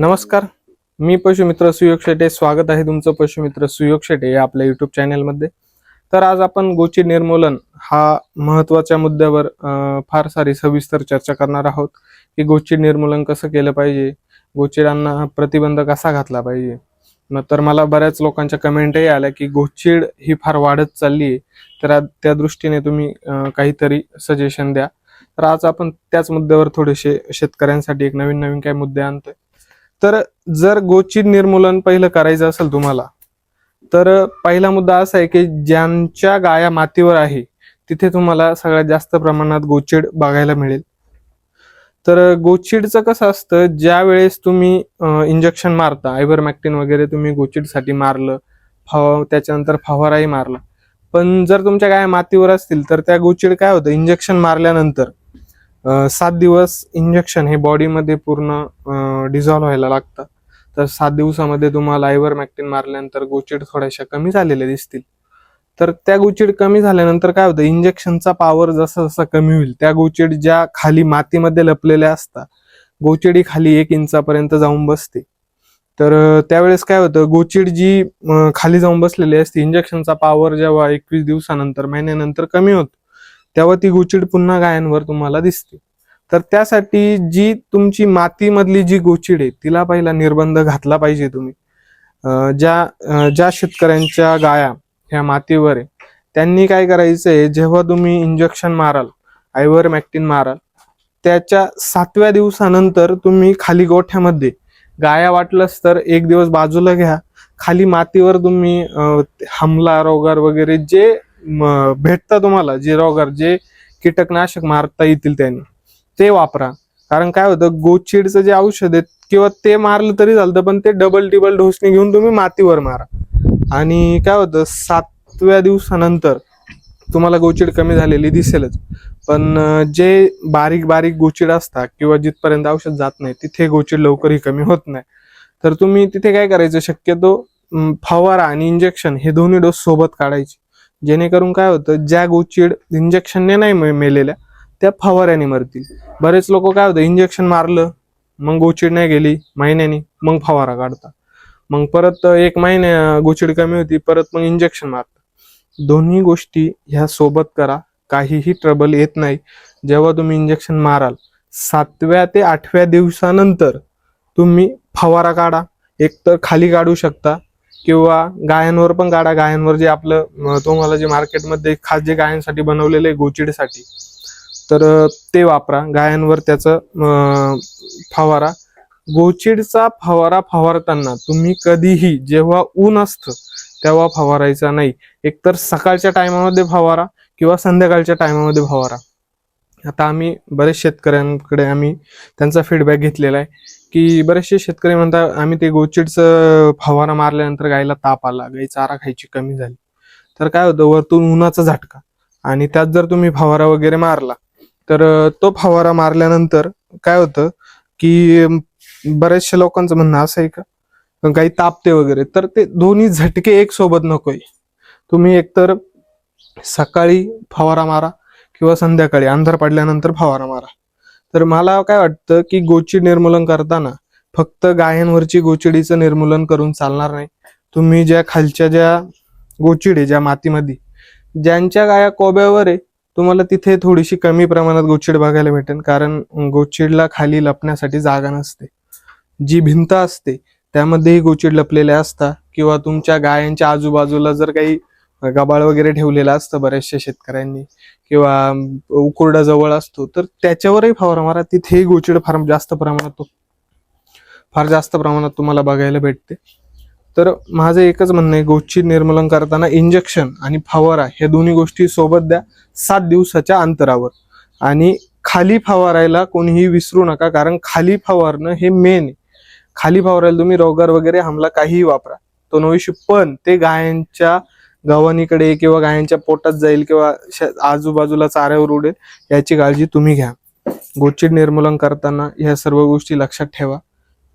नमस्कार. मी पशुमित्र सुयोग शेटे. स्वागत आहे तुमचं पशुमित्र सुयोग शेटे या आपल्या युट्यूब चॅनलमध्ये तर आज आपण गोची निर्मूलन हा महत्त्वाच्या मुद्द्यावर फार सारी सविस्तर चर्चा करणार आहोत की गोची निर्मूलन कसं केलं पाहिजे गोचिडांना प्रतिबंध कसा घातला पाहिजे. तर मला बऱ्याच लोकांच्या कमेंटही आल्या की गोचिड ही फार वाढत चालली आहे. तर त्या दृष्टीने तुम्ही काहीतरी सजेशन द्या. तर आज आपण त्याच मुद्द्यावर थोडेसे शेतकऱ्यांसाठी एक नवीन नवीन काही मुद्दे आणतोय. तर जर गोचिड निर्मूलन पहिलं करायचं असेल तुम्हाला तर पहिला मुद्दा असा आहे की ज्यांच्या गाया मातीवर आहे तिथे तुम्हाला सगळ्यात जास्त प्रमाणात गोचिड बघायला मिळेल. तर गोचिडचं कसं असतं ज्या वेळेस तुम्ही इंजेक्शन मारता आयबरमॅक्टिन वगैरे तुम्ही गोचिडसाठी मारलं फव त्याच्यानंतर फवाराही मारला. पण जर तुमच्या गाया मातीवर असतील तर त्या गोचिड काय होतं इंजेक्शन मारल्यानंतर सात दिवस इंजेक्शन हे बॉडीमध्ये पूर्ण डिझॉल्व्ह व्हायला लागतं. तर सात दिवसामध्ये तुम्हाला आयवरमॅक्टिन मारल्यानंतर गोचिड थोड्याशा कमी झालेल्या दिसतील. तर त्या गोचिड कमी झाल्यानंतर काय होतं? इंजेक्शनचा पॉवर जसा जसा कमी होईल त्या गोचिड ज्या खाली मातीमध्ये लपलेल्या असतात गोचिड ही खाली एक इंचापर्यंत जाऊन बसते. तर त्यावेळेस काय होतं? गोचिड जी खाली जाऊन बसलेली असते इंजेक्शनचा पॉवर जेव्हा एकवीस दिवसानंतर महिन्यानंतर कमी होतो तेव्हा ती गोचिड पुन्हा गायांवर तुम्हाला दिसते. तर त्यासाठी जी तुमची मातीमधली जी गोचिड आहे तिला पहिला निर्बंध घातला पाहिजे तुम्ही. ज्या ज्या शेतकऱ्यांच्या गाया ह्या मातीवर आहे त्यांनी काय करायचंय जेव्हा तुम्ही इंजेक्शन माराल आयवर मॅक्टिन माराल त्याच्या सातव्या दिवसानंतर तुम्ही खाली गोठ्यामध्ये गाया वाटलंच तर एक दिवस बाजूला घ्या. खाली मातीवर तुम्ही हमला रोगार वगैरे जे भेटतं तुम्हाला जे रोगार जे कीटकनाशक मारता येतील त्यांनी. ते वापरा. कारण काय होतं गोचिडचं जे औषध आहे किंवा ते मारलं तरी चालतं पण ते डबल टिबल डोसने घेऊन तुम्ही मातीवर मारा. आणि काय होतं सातव्या दिवसानंतर तुम्हाला गोचिड कमी झालेली दिसेलच. पण जे बारीक बारीक गोचिड असतात किंवा जिथपर्यंत औषध जात नाही तिथे गोचिड लवकरही कमी होत नाही. तर तुम्ही तिथे काय करायचं शक्यतो फवारा आणि इंजेक्शन हे दोन्ही डोस सोबत काढायचे. जेणेकरून काय होतं ज्या गोचिड इंजेक्शनने नाही मेलेल्या त्या फवाऱ्याने मरतील. बरेच लोक काय होतं इंजेक्शन मारलं मग गोचिड नाही गेली महिन्यानी मग फवारा काढता मग परत एक महिन्या गोचिड कमी होती परत मग इंजेक्शन मारता दोन्ही गोष्टी ह्या सोबत करा काहीही ट्रबल येत नाही. जेव्हा तुम्ही इंजेक्शन माराल सातव्या ते आठव्या दिवसानंतर तुम्ही फवारा काढा. एक तर खाली काढू शकता किंवा गायांवर पण काढा. गायांवर जे आपलं तुम्हाला जे मार्केटमध्ये खास जे गायांसाठी बनवलेलं आहे गोचिडसाठी तर ते वापरा. गायांवर त्याचं फवारा. गोचिडचा फवारा फवारताना तुम्ही कधीही जेव्हा ऊन असतं तेव्हा फवारायचा नाही. एकतर सकाळच्या टायमामध्ये फवारा किंवा संध्याकाळच्या टायमामध्ये फवारा. आता आम्ही बरेच शेतकऱ्यांकडे आम्ही त्यांचा फीडबॅक घेतलेला आहे की बरेचसे शेतकरी म्हणतात आम्ही ते गोचिडचं फवारा मारल्यानंतर गायला ताप आला गाई चारा खायची कमी झाली. तर काय होतं वरतून उन्हाचा झटका आणि त्यात जर तुम्ही फवारा वगैरे मारला तर तो फवारा मारल्यानंतर काय होतं की बऱ्याचशा लोकांचं म्हणणं असं आहे का? काही तापते वगैरे. तर ते दोन्ही झटके एक सोबत नकोय. तुम्ही एकतर सकाळी फवारा मारा किंवा संध्याकाळी अंधार पडल्यानंतर फवारा मारा. तर मला काय वाटतं की गोचिड निर्मूलन करताना फक्त गायांवरची गोचिडीचं निर्मूलन करून चालणार नाही. तुम्ही ज्या खालच्या ज्या गोचिडी ज्या मातीमध्ये ज्यांच्या गाया कोब्यावर आहे तुम्हाला तिथे थोडीशी कमी प्रमाणात गोचिड बघायला भेटेल कारण गोचिडला खाली लपण्यासाठी जागा नसते. जी भिंत असते त्यामध्येही गोचिड लपलेले असतात किंवा तुमच्या गायांच्या आजूबाजूला जर काही गबाळ वगैरे ठेवलेलं असतं बऱ्याचशा शेतकऱ्यांनी किंवा उकुरडा जवळ असतो तर त्याच्यावरही फवारा मारा. तिथेही गोचिड फार जास्त प्रमाणात फार जास्त प्रमाणात तुम्हाला बघायला भेटते. तर माझं एकच म्हणणं आहे गोष्टी निर्मूलन करताना इंजेक्शन आणि फवारा ह्या दोन्ही गोष्टी सोबत द्या सात दिवसाच्या अंतरावर. आणि खाली फवारायला कोणीही विसरू नका कारण खाली फवारणं हे मेन आहे. खाली फवारायला तुम्ही रोगार वगैरे हमला काहीही वापरा. तो नवीशी पण ते गायांच्या गव्हाणीकडे किंवा गायांच्या पोटात जाईल किंवा आजूबाजूला चाऱ्यावर उडेल याची काळजी तुम्ही घ्या. गोचिड निर्मूलन करताना ह्या सर्व गोष्टी लक्षात ठेवा.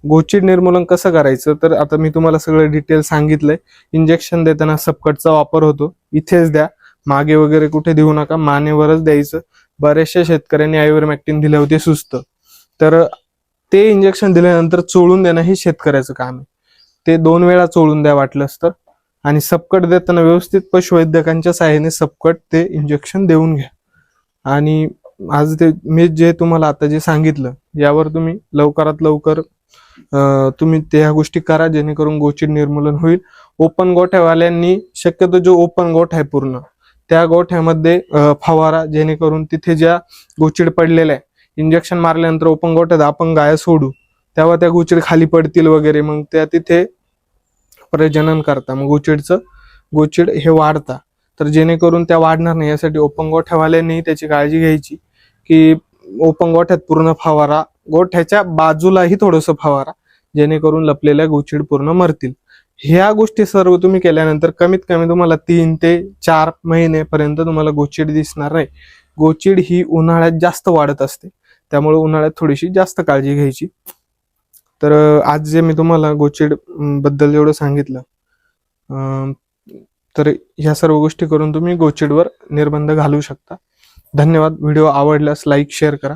गोचिड निर्मूलन कसं करायचं? तर आता मी तुम्हाला सगळं डिटेल सांगितलंय. इंजेक्शन देताना सबकटचा वापर होतो. इथेच द्या. मागे वगैरे कुठे देऊ नका. मानेवरच द्यायचं. बऱ्याचशा शेतकऱ्यांनी आयवर मॅक्टिन दिले होते सुस्त. तर ते इंजेक्शन दिल्यानंतर चोळून देणं हे शेतकऱ्याचं काम आहे. ते दोन वेळा चोळून द्या वाटलंच तर. आणि सपकट देताना व्यवस्थित पशुवैद्यकांच्या सहाय्याने सपकट ते इंजेक्शन देऊन घ्या. आणि आज ते मी जे तुम्हाला आता जे सांगितलं यावर तुम्ही लवकरात लवकर तुम्ही त्या गोष्टी करा जेणेकरून गोचिड निर्मूलन होईल. ओपन गोठ्यावाल्यांनी शक्यतो जो ओपन गोठा आहे पूर्ण त्या गोठ्यामध्ये फवारा जेणेकरून तिथे ज्या गोचिड पडलेल्या आहे इंजेक्शन मारल्यानंतर ओपन गोठ्यात आपण गाया सोडू तेव्हा त्या गोचिड खाली पडतील वगैरे मग त्या तिथे प्रजनन करता. मग गोचिडचं गोचिड हे वाढता. तर जेणेकरून त्या वाढणार नाही यासाठी ओपन गोठ्यावाल्यांनी त्याची काळजी घ्यायची की ओपन गोठ्यात पूर्ण फवारा गोठ्याच्या बाजूलाही थोडंसं फवारा जेणेकरून लपलेल्या गोचिड पूर्ण मरतील. ह्या गोष्टी सर्व तुम्ही केल्यानंतर कमीत कमी तुम्हाला तीन ते चार महिनेपर्यंत तुम्हाला गोचिड दिसणार नाही. गोचिड ही उन्हाळ्यात जास्त वाढत असते. त्यामुळे उन्हाळ्यात थोडीशी जास्त काळजी घ्यायची. तर आज जे मी तुम्हाला गोचिडबद्दल जेवढं सांगितलं तर ह्या सर्व गोष्टी करून तुम्ही गोचिडवर निर्बंध घालू शकता. धन्यवाद. व्हिडिओ आवडल्यास लाईक शेअर करा.